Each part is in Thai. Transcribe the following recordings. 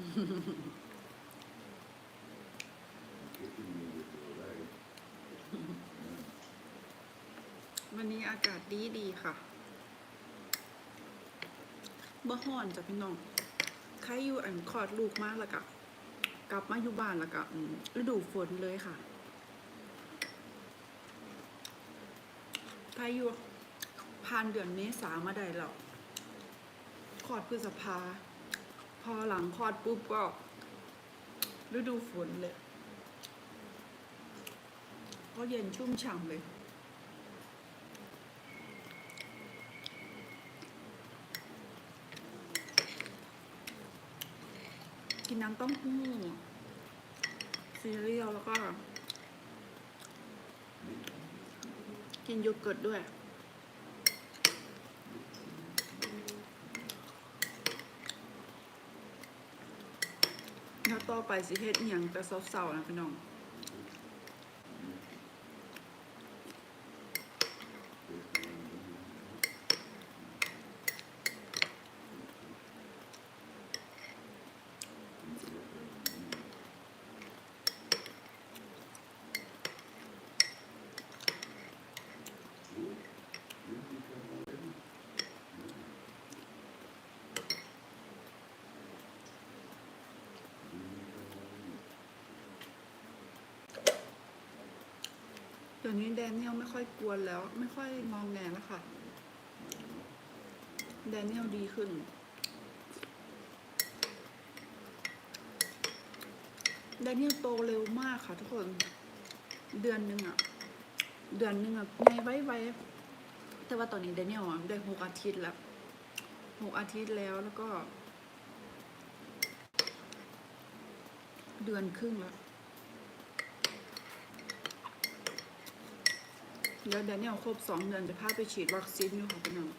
วันนี้อากาศดีดีค่ะบ่ฮ้อนจ้ะพี่น้อง ใครอยู่อันคลอดลูกมากละกะ กลับมาอยู่บ้านละกะฤดูฝนเลยค่ะ ใครอยู่ผ่านเดือนเมษามาได้แล้วคลอดพฤษภา พอหลังคลอดปุ๊บก็ฤดูฝนเลยก็เย็นชุ่มฉ่ำเลย กินน้ำเต้มหู้ซีเรียลแล้วก็ กินโยเกิร์ตด้วย แล้วต่อไปสิเฮ็ดอหย่างแต่เศร้าๆนะพี่น้อง ดี๋ยวนี้แดเนียลไม่ค่อยกวนแล้ว ไม่ค่อยงองแงแล้วค่ะ แดเนียลดีขึ้น แดเนียลโตเร็วมากค่ะทุกคน เดือนหนึ่งอะเดือนหนึ่งอะในไว้ไว้แต่ว่าตอนนี้แดเนียลอะได้หกอาทิตย์แล้วหกอาทิตย์แล้วแล้วก็ เดือนครึ่งแล้ว เดี๋ยวแดเนียลครบสองเดือนจะพาไปฉีดวัคซีนอยู่ค่ะพี่น้อง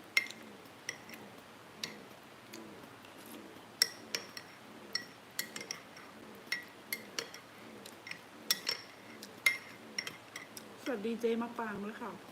สวัสดีเจมาปางด้วยค่ะ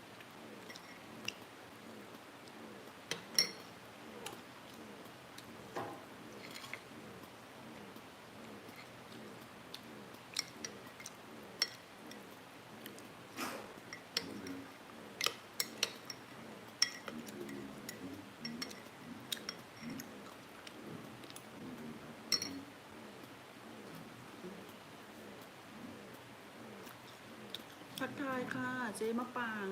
ทักทายค่ะ เจมะปาง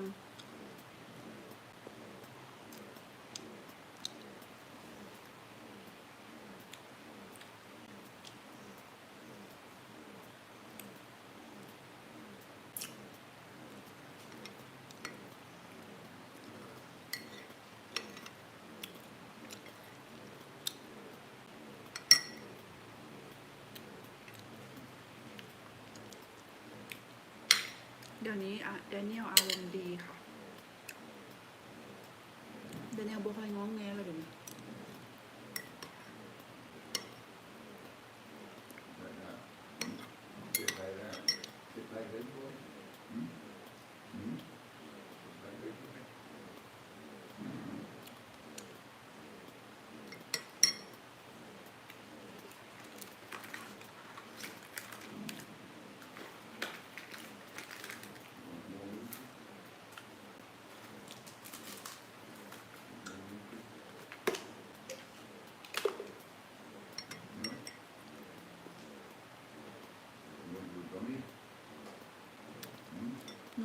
ดี๋ยวนี้อะแดเนียลอารมณ์ดีค่ะแดเนียลบ่ค่อยง้องแงเลยเดี๋ยวนี้ห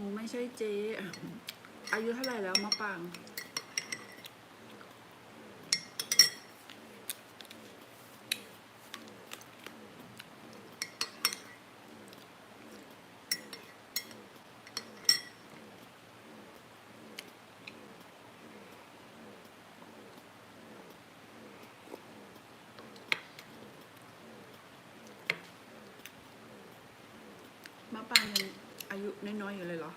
นูไม่ใช่เจ๊อายุเท่าไหร่แล้วมะปางมะปางยัง อายุน้อยๆอยู่เลยเหรอ